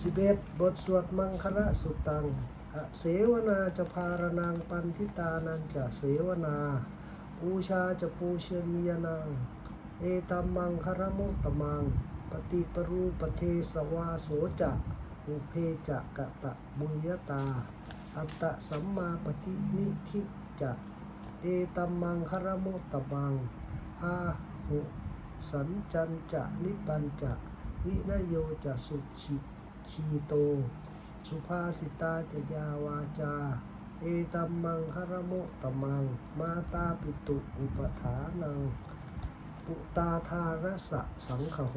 สิบเอ็ดบทสวดมังคละสุตังอเสวนาจะพารนังปันทิตานันจะเสวนาปูชาจะปูชนียนังเอตัมมังคารมุตตมัง ปฏิปรูปเทสวาโสจะอุเพจะกะตะบุญยตา อัตตะสัมมาปฏินิธิจะเอตัมมังคารมุตตมังอาหุสันจันจะนิปันจะวินโยจะสุขิ คีโต สุภาสิตาจยาวาจา เอตัมมังคารมุตตมัง มาตาปิตุอุปถานัง ปุตาธารสะสังขโห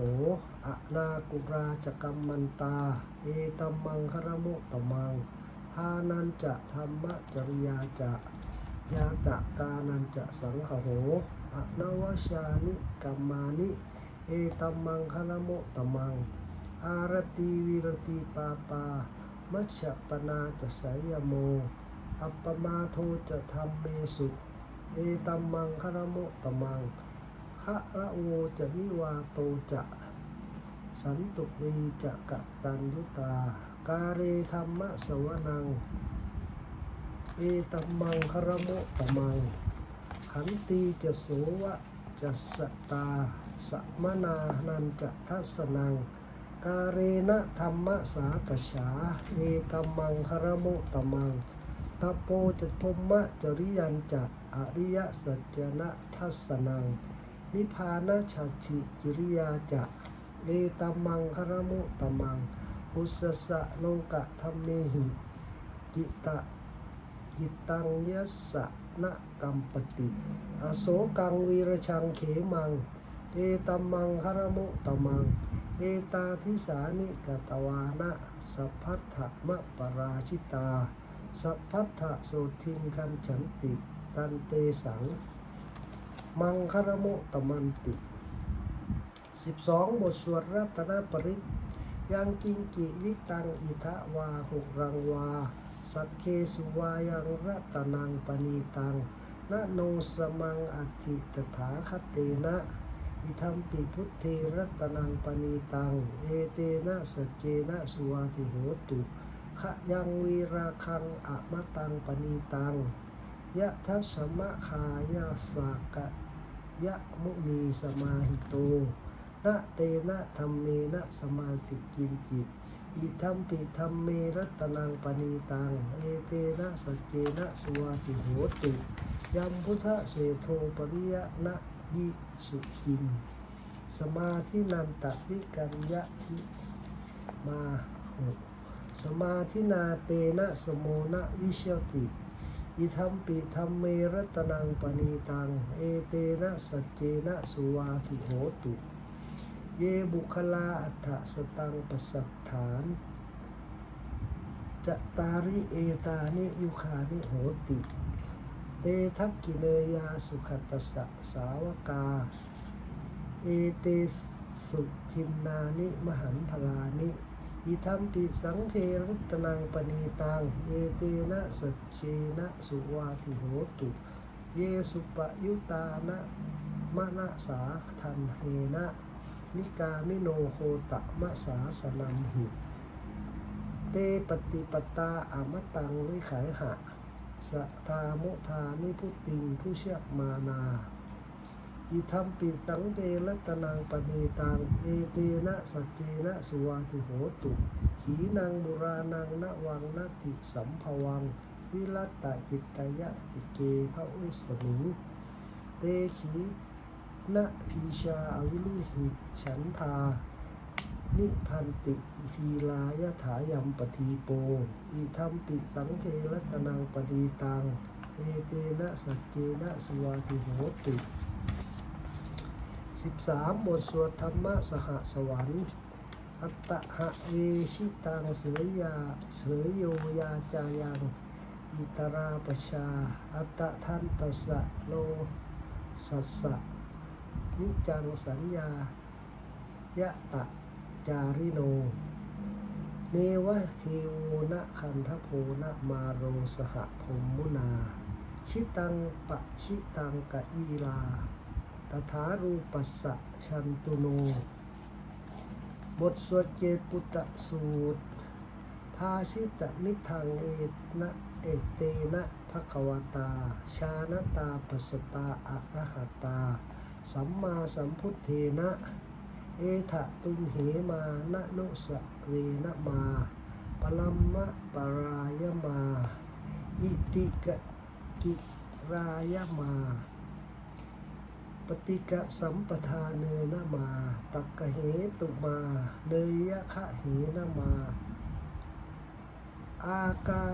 อะนากุราจกรรมันตา เอตัมมังคารมุตตมังพานันจะธรรมจริยาจะยาตะกานันจะสังขโหอนวชานิกัมมานิ เอตัมมังคารมุตตมัง อารตีวิรติปาปา มัชฌะปนาจะสยโม อัปปมาโทจะธรรมเมสุ เอตัมมังคารมตมังพระละโวจะนิวาโตจะ สันตุรีจะกะตัญยุตา กาเรธรรมะสวนัง เอตัมมังคารมตตมัง ขันตีจะโสวะจะสตา สมนานันจะทัสนัง กาเรนะธรรมะสากฉาเอตัมมังคารมุตมังตปโปจะพมะจริยันจะอริยสัจนะทัสนัง นิพพานะชัจฉิกิริยาจะเอตัมมังคารมุตมังอุสสะโลกะธรรมเมหิจิตะจิตังยัสสะนะกัมปติ อโศกังวีรชังเขมัง เอตัมมังคารมุตมัง เอตาทิสานิกตวานะสัพพัทธมะปราชิตา สัพพัทธโสทิงคันฉันติ ตันเตสัง มังคารมุตตมันติ 12 บทสวดรัตนปริตยังกิงกิวิตังอิทะวาหุรังวา สักเคสุวายังรัตนังปณีตังนะโนสมังอธิตถาคเตนะ อิทัมปิพุทเทรัตนังปณีตัง เอเตนะสจเจนะสุวาติโหตุขยังวีราคังอะมะตังปณีตัง ยะทัสมะคายาสากะยะมุนีสมาหิโตนะเตนะธรรมเมนะสมาติกินจิต อิทัมปิธรรมเมรัตนังปณีตัง เอเตนะสัจเจนะสุวาติโหตุ ยัมพุทธเสโทปริยะนะ ยิสุจิง สมาธินันตวิกัญญะทิมาโหสมาธินาเตนะสโมนะวิเชติ อิทัมปิธรรมเมรตนังปณีตัง เอเตนะสัจเจนะสุวาติโหตุ เยบุคลาอัฏฐสตังปสัตฐานจะตาริเอตานิยุคานิโหติ เตทักกิเนยาสุขตสสะสาวกา เอเตสุทินนานิมหันพลานิอิทัมปิสังเทรัตนังปณีตัง เอเตนะสัจเจนะสุวาติโหตุ เยสุปยุตานะมะนะสาทันเฮนะนิกามิโนโคตะมะสาสนัมหิ เตปฏิปตาอมตังวิขายหะ สะทามุทานิพุติงผู้เชือกมานาอิทัมปิสังเตรัตนังปณีตัง เอเตนะสัจเจนะสุวาติโหตุขีนางบุรานังนวังนาติสัมภวัง วิรัตตจิตตยะติเกพระวิสมิง เตขีนะพีชาอวิลุหิฉันทา นิพันติอิทีลายถายัมปทีโป อิทัมปิสังเครัตนังปดีตัง เอเตนะสัจเจนะสวาติโหตุ13 บทสวดธรรมะสหสวรรค์ อัตตะหะเวชิตังเสยยาเสยโยยาจายัง อิตราปชา อัตตะทันตัสสะโลสัสสะนิจังสัญญายะตะ จาริโน เนวะเทโวนะคันทโพนะมาโรสหพมมุนา ชิตังปะชิตังกะอีลาตถารูปัสสะชันตุโน บทสวดเจปุตตสูตร ภาชิตะมิทังเอนะเอเตนะภควตา ชานตาปัสสตาอะระหตา สัมมาสัมพุทเทนะ เอทะตุมเหมานะนุสะเวนะมาปลัมมะปรายมา อิติกะกิรายมา ปฏิกะสัมปทาเนนะมา ตักกะเหตุมาเนยยะคะเหนะมา อากา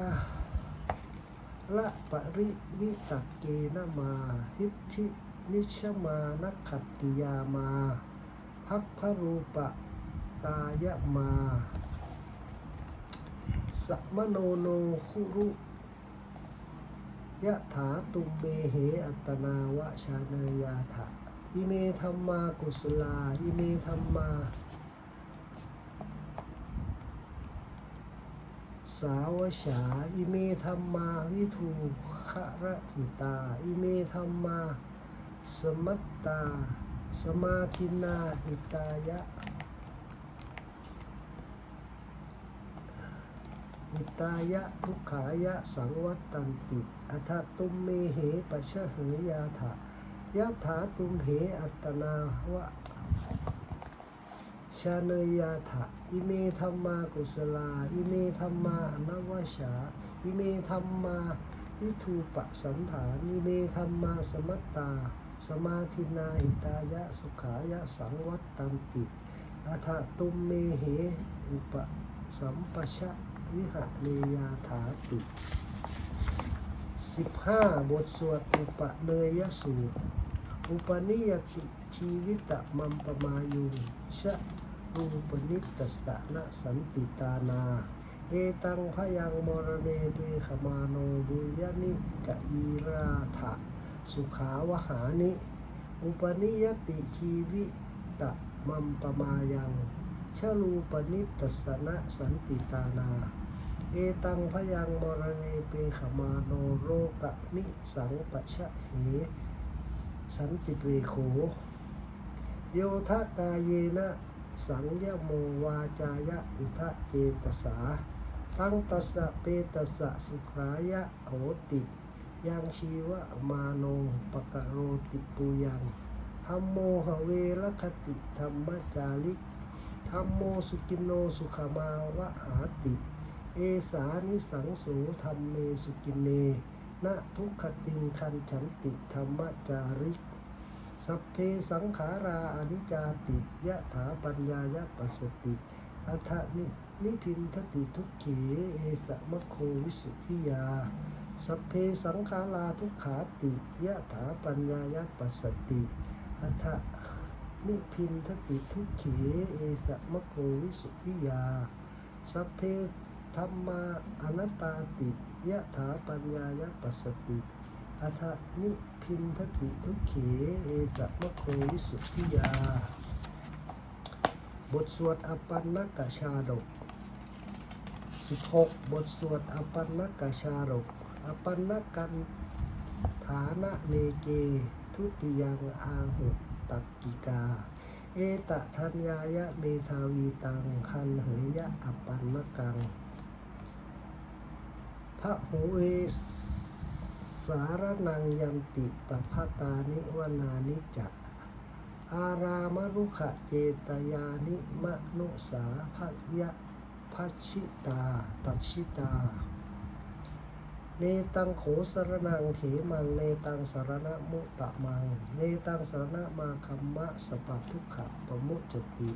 ละปริวิตักเกนะมา ทิฏฐินิชมานักขัตติยามา พักพรูปะตายะมาสัมโนโนคุรุยะถาตุมเมเหอัตนาวะชาเนยาถะอิเมธรรมากุศลาอิเมธรรมา สาวฉาอิเมธรรมาวิทูขระหิตา อิเมธรรมา สมัตตา สมาธินาหิตายะ หิตายะทุกขายะสังวัตตันติ อัทตุมเมเหปะชะเหยาถะยะถาตุมเหอัตนาวะชาเนยาถะอิเมธรรมากุศลา อิเมธรรมานวชา อิเมธรรมาวิทูปสันฐานอิเมธรรมาสมัตตา สมาธินาหิตายะสุขายะสังวัตตันติอัทตุมเมเหอุปสัมปชะวิหะเนยาถาติ 15 บทสวดอุปเนยสูตร อุปนิยติชีวิตมัมปมายุชะรูปนิตตสะนะสันติตานา เอตังพยังมรเนเปขมาโนบุยนิกะอีราถะ สุขาวหานิ อุปนิยติชีวิตะมัมปมายังชะรูปนิตสนะสันติตานา เอตังพยังมรเนเปขมาโนโรกะมิสังปะชะเหสันติเวโข โยทะกายเยนะสังยโมวาจายะอุทะเจตสา ตั้งตัสสะเปตัสสะสุขายะโหติ ยังชีวะมาโนปกโรติปุยังธัมโมหเวรคติธรรมจาริกธัมโมสุกินโนสุขมาวะหาติ เอสานิสังสูธรรมเมสุกินเนนะทุกขติงคันฉันติธรรมจาริก สัพเพสังขาราอนิจจาติยะถาปัญญายะปัสติอัฏฐนินิพินทติทุกเขเอสะมะโควิสุทธิยา สัพเพสังขาราทุกขาติยะถาปัญญายะปัสสติอัฏฐนิพินทติทุกเขเอสะมะโควิสุทธิยา สัพเพธรรมาอนัตตาติยะถาปัญญายปัสสติอัฏฐนิพินทติทุกเขเอสะมะโควิสุทธิยา บทสวดอปันนกชาดก 16 บทสวดอปันนกชาดก อปันนกันฐานะเนเก ทุติยังอาหุตักกิกา เอตทัญญายะเมทาวีตัง คันเหยยะอปันนกังพระหูเอสารนังยันติปภาตานิวนานิจะอารามรุขเจตยานิมนุสาภยะพัชิตาตัชิตา เนตังโขสรนังเถมังเนตังสารณมุตตะมังเนตังสารณมาคัมมะสปะทุขะปมุจติ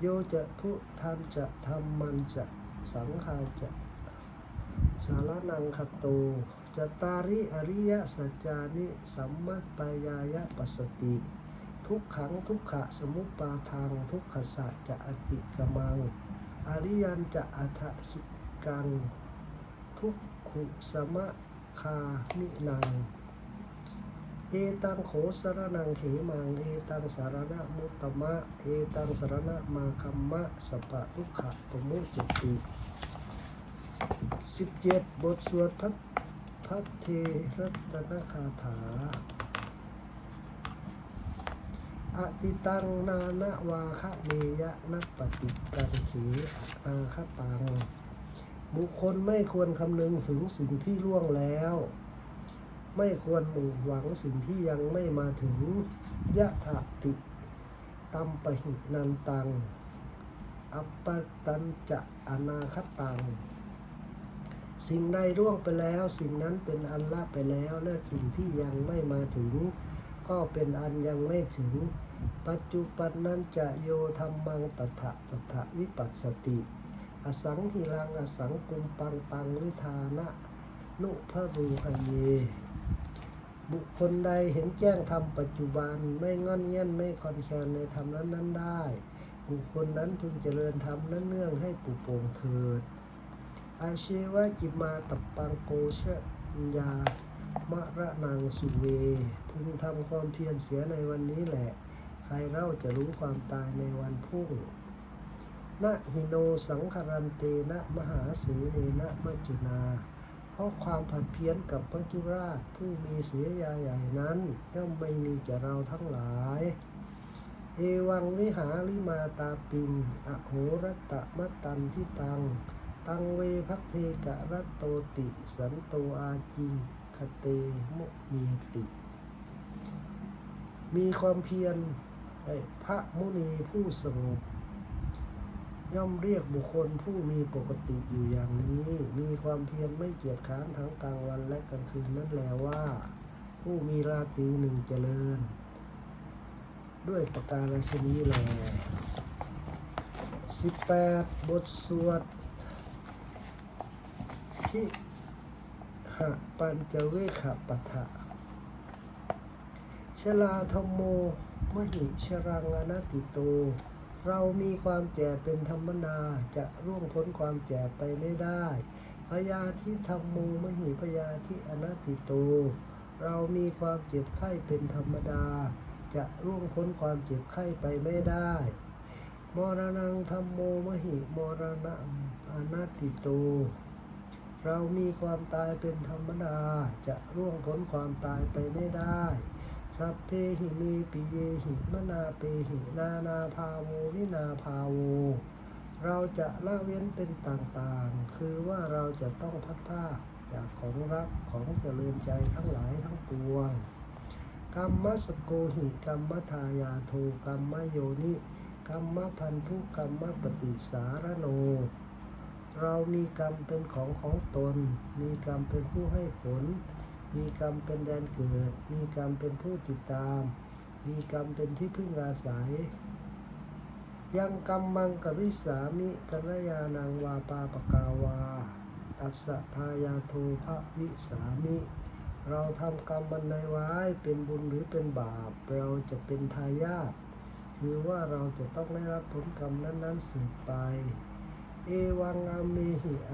โยจะพุทันจะธรรมันจะสังฆาจะสารนังคโตจตาริอริยสัจจานิสัมมัตปายายะปัสสติ ทุกขังทุกขะสมุปปาทางทุกขสัจจะอติกมัง อริยันจะอัฏฐิกังทุกุสมะคามินังเอตังโขสรนังเขมัง เอตังสารณมุตตมะ เอตังสารณมาคัมมะสปะทุกขะปมุจจติสิบเจ็ดบทสวดพัทพัทเทรัตนคาถา อติตังนานวาคะเมยะนัปฏิกังเขอนาคตัง บุคคลไม่ควรคำนึงถึงสิ่งที่ล่วงแล้ว ไม่ควรมุ่งหวังสิ่งที่ยังไม่มาถึงยะถะติตัมปหินันตัง อัปปตันจะอนาคตัง สิ่งใดล่วงไปแล้ว สิ่งนั้นเป็นอันละไปแล้ว และสิ่งที่ยังไม่มาถึง ก็เป็นอันยังไม่ถึง ปัจจุปันนั้นจะโยธรรมังตถะตถะวิปัสสติ อสังหิรังอสังกุมปังตังวิธานะนุพรูหเย บุคคลใดเห็นแจ้งธรรมปัจจุบันไม่งอนเงี้ยนไม่คอนแคนในธรรมนั้นนั้นได้ บุคคลนั้นพึงเจริญธรรมนั้นเนื่องให้ปุโปร่งเถิด อาเชวะจิมาตับปังโกชยามะระนังสุเว พึงทำความเพียรเสียในวันนี้แหละ ใครเล่าจะรู้ความตายในวันพรุ่ง นะหิโนสังคารันเตนะมหาเสเนนะมัจจุนา เพราะความผัดเพี้ยนกับมัจจุราชผู้มีเสียยาใหญ่นั้นย่อมไม่มีแก่เราทั้งหลาย เอวังวิหาริมาตาปิงอโหรัตะมะตันทิตัง ตังเวพักเทกะรัตโตติ สันโตอาจิงคเตมุนีติ มีความเพียรไอพระมุนีผู้สงบ ย่อมเรียกบุคคลผู้มีปกติอยู่อย่างนี้ มีความเพียรไม่เกียจค้านทั้งกลางวันและกลางคืนนั่นแหละว่า ผู้มีราตรีหนึ่งเจริญ ด้วยประการชนีแลสิบแปดบทสวดพิหะปัญจเวขปัฏฐะชลาธรรมโมมหิชรังอนัตติโต เรามีความแก่เป็นธรรมนาจะร่วงพ้นความแก่ไปไม่ได้พยาธิธรรมโมมหิพยาธิอนัตติโต เรามีความเจ็บไข้เป็นธรรมดา จะร่วงพ้นความเจ็บไข้ไปไม่ได้ มรณังธรรมโมมหิมรณะอนัตติโต เรามีความตายเป็นธรรมดา จะร่วงพ้นความตายไปไม่ได้ สัพเพหิเมปิเยหิมนาเปหินานาภาโววินาภาโว เราจะละเว้นเป็นต่างๆ คือว่าเราจะต้องพัดผ้าจากของรักของเจริญใจทั้งหลายทั้งปวงกรรมสโกหิกรรมทายาโทกรรมโยนิกรรมพันธุกรรมปฏิสารโน เรามีกรรมเป็นของของตน มีกรรมเป็นผู้ให้ผล มีกรรมเป็นแดนเกิด มีกรรมเป็นผู้ติดตาม มีกรรมเป็นที่พึ่งอาศัย ยังกรรมมังกริสามิกัลยานังวาปาปกาวา ตัสสะทายาโทภวิสามิ เราทำกรรมบันใดไว้เป็นบุญหรือเป็นบาป เราจะเป็นทายาทคือว่าเราจะต้องได้รับผลกรรมนั้นๆสืบไป เอวังอาเมหิอ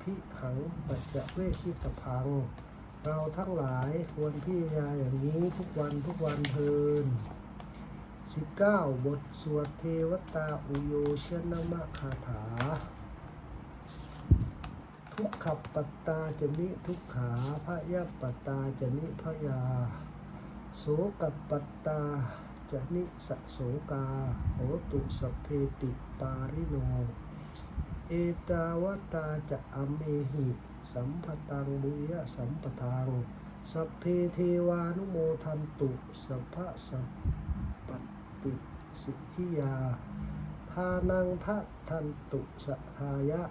ภิหังปัจจเวคิตพัง เราทั้งหลายควรพิจารณาอย่างนี้ทุกวันทุกวันเทิน19 บทสวดเทวตาอุโยชนมะคาถา ทุกขับปัตตาจะนิทุกขาพระยะปัตตาจะนิพยา โสกับปัตตาจะนิสโสกาโหตุสเพติปาริโน เอตาวตาจะอเมหิ สัมปตังบุยะสัมปทังสัพเพเทวานุโมทันตุสัพพะสัพปติสิทธิยาทานังทะทันตุสะทายะ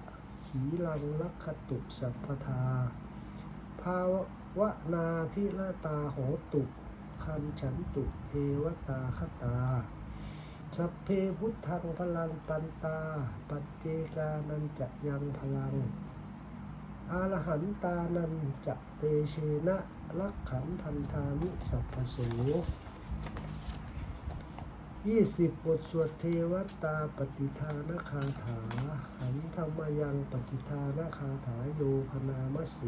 ขีลังลักขตุสัพพทา ภาวะนาพิละตาโหตุคันฉันตุเอวตาคตา สัพเพพุทธังพลังปันตา ปัจเจกานันจะยังพลัง อารหันตานันจะเตเชนะลักขันทันทามิสัพพโสยี่สิบบทสวดเทวตาปฏิทานคาถา หันธรรมยังปฏิทานคาถาโยพนามเส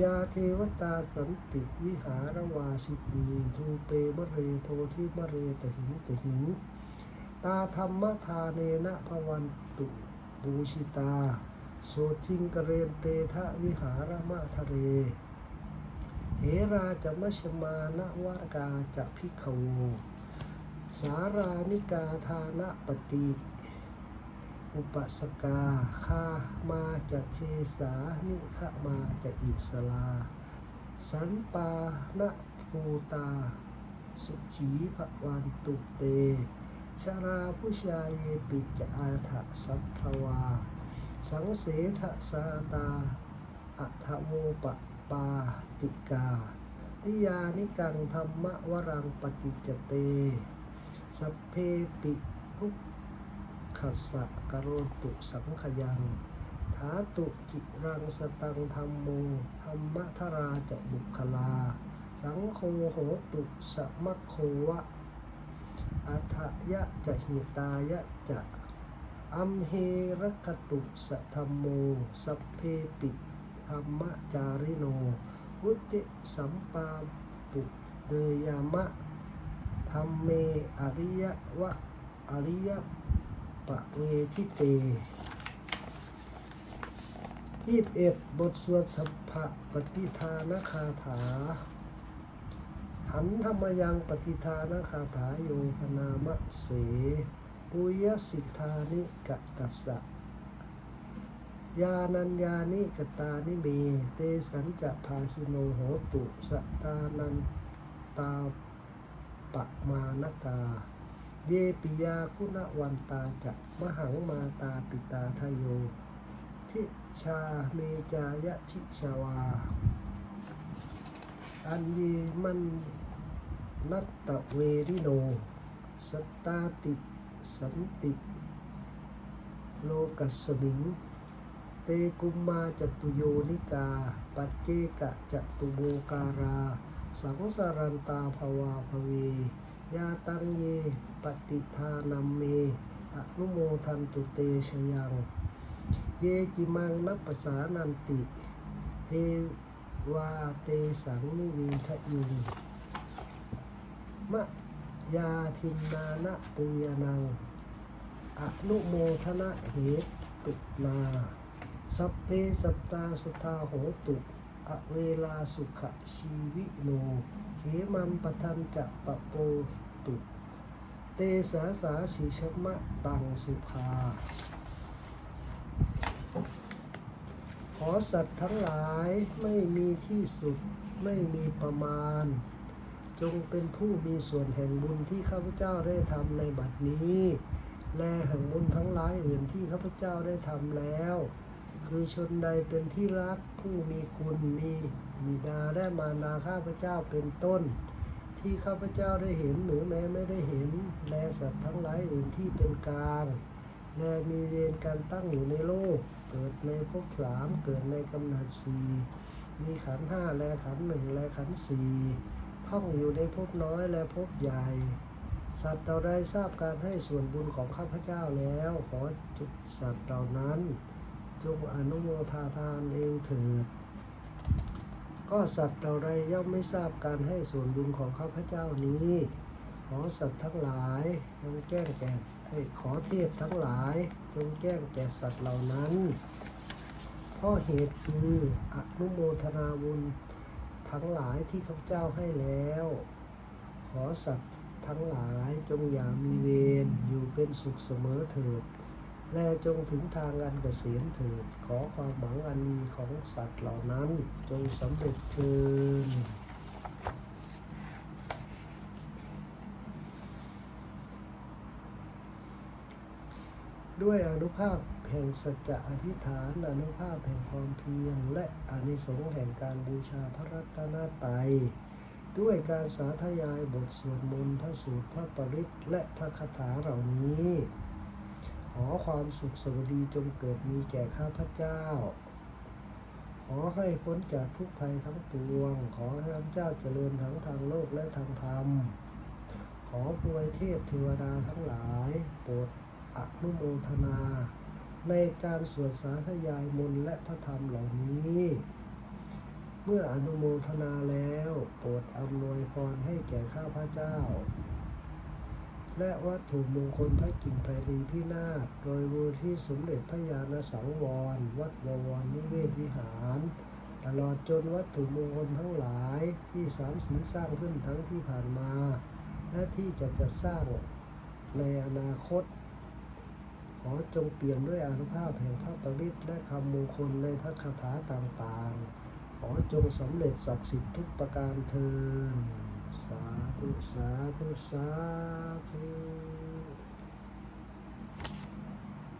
ยาเทวตาสันติวิหารวาสิกีทูเปมะเรโพธิมะเรตหิงตหิง ตาธรรมทาเนนะภวันตุบูชิตา โสทิงกเรนเตทะวิหารมะทะเรเหราจะมัชมานะวากาจะพิกขโวสารานิกาทานะปฏิ อุปสกาคามาจะเทสานิขมาจะอิสลา สันปานะภูตา สุขีภวันตุเตชาราผู้ชายปิจอาถะสัพพวา สังเสทสาตา อัทโวปปาติกานิยานิกังธรรมวรังปฏิจเต สัพเพปิทุกขัสสะกโรตุสังขยังถาตุจิรังสตังธรรมโมธรรมทราจะบุคลา สังโฆโหตุสะมะโควะอัฏยะจะหิตายะจะ อัมเฮรคตุสะธรมโม สัพเพปิธรรมจาริโนวุติสัมปาปุเดยามะธรรมเมอริยวะอริยปะเวทิเตยี่สิบเอ็ดบทสวดสัพพะปฏิทานคาถา หันธรรมยังปฏิทานคาถาโยพนามะเส ปุยสิทธานิกตัสสะยานัญญานิกตานิเมเตสัญจะภาคิโนโหตุสตานันตาปะมานกา เยปิยาคุณวันตาจะมหังมาตาปิตาทโย ทิชาเมจายะชิชาวา อันเยมันนัตตะเวริโน สตตาติ สันติ โลกัสมิง เตกุมมาจตุโยนิกา ปัจเจกะจตุโบการา สังสารันตาภวาภเวยาตังเย ปฏิทานัมเมอนุโมทันตุเตชยัง เยจิมังนัปปสานันติ เทวาเตสังนิวีทะยุงมะ ยาทินนานะปุยนัง อนุโมทนะเหตุนาสัพเพสัตตาสทาโหตุอเวลาสุขชีวิโนเหมัมปทันจะปะโปตุ เตสาสาสีชมะตังสุภา ขอสัตว์ทั้งหลายไม่มีที่สุดไม่มีประมาณ จงเป็นผู้มีส่วนแห่งบุญที่ข้าพเจ้าได้ทำในบัดนี้ และแห่งบุญทั้งหลายอื่นที่ข้าพเจ้าได้ทำแล้ว คือชนใดเป็นที่รักผู้มีคุณมีบิดาและมารดาข้าพเจ้าเป็นต้น ที่ข้าพเจ้าได้เห็นหรือแม้ไม่ได้เห็น และสัตว์ทั้งหลายอื่นที่เป็นกลางและมีเวรการตั้งอยู่ในโลก เกิดในภพสามเกิดในกำเนิดสี่มีขันห้าและขันหนึ่งและขันสี่ ท่องอยู่ในภพน้อยและภพใหญ่ สัตว์เราได้ทราบการให้ส่วนบุญของข้าพเจ้าแล้ว ขอจุดสัตว์เหล่านั้น จงอนุโมทาทานเองเถิด ก็สัตว์เราใดย่อมไม่ทราบการให้ส่วนบุญของข้าพเจ้านี้ ขอสัตว์ทั้งหลายจงแกล้งแก่ขอเทพทั้งหลายจงแกล้งแก่สัตว์เหล่านั้นเพราะเหตุคืออนุโมทนาบุญ ทั้งหลายที่ข้าพเจ้าให้แล้ว ขอสัตว์ทั้งหลายจงอย่ามีเวรอยู่เป็นสุขเสมอเถิด และจงถึงทางอันเกษมเถิด ขอความหวังอันดีของสัตว์เหล่านั้นจงสำเร็จเถิด ด้วยอนุภาพแห่งสัจจะอธิษฐาน อนุภาพแห่งความเพียรและอานิสงส์แห่งการบูชาพระรัตนตรัยด้วยการสาธยายบทสวดมนต์พระสูตรพระปริตและพระคาถาเหล่านี้ ขอความสุขสวัสดีจงเกิดมีแก่ข้าพเจ้า ขอให้พ้นจากทุกภัยทั้งปวง ขอให้ข้าพเจ้าเจริญทั้งทางโลกและทางธรรม ขอพวยเทพเทวดาทั้งหลาย โปรด อนุโมทนา ในการสวดสาธยายมนและพระธรรมเหล่านี้ เมื่ออนุโมทนาแล้วโปรดอำนวยพรให้แก่ข้าพระเจ้า และวัตถุมงคลพระกิ่งไพรีพินาศโดยมูลที่สมเด็จพระญาณสังวร วัดบวรนิเวศวิหารตลอดจนวัตถุมงคลทั้งหลายที่สามสิงสร้างขึ้นทั้งที่ผ่านมา และที่จะจะสร้างในอนาคต ขอจงเปี่ยมด้วยอานุภาพแห่งพระปริตและคำมงคลในพระคาถาต่างๆ ขอจงสำเร็จศักดิ์สิทธิ์ทุกประการเทินสาธุ สาธุ สาธุ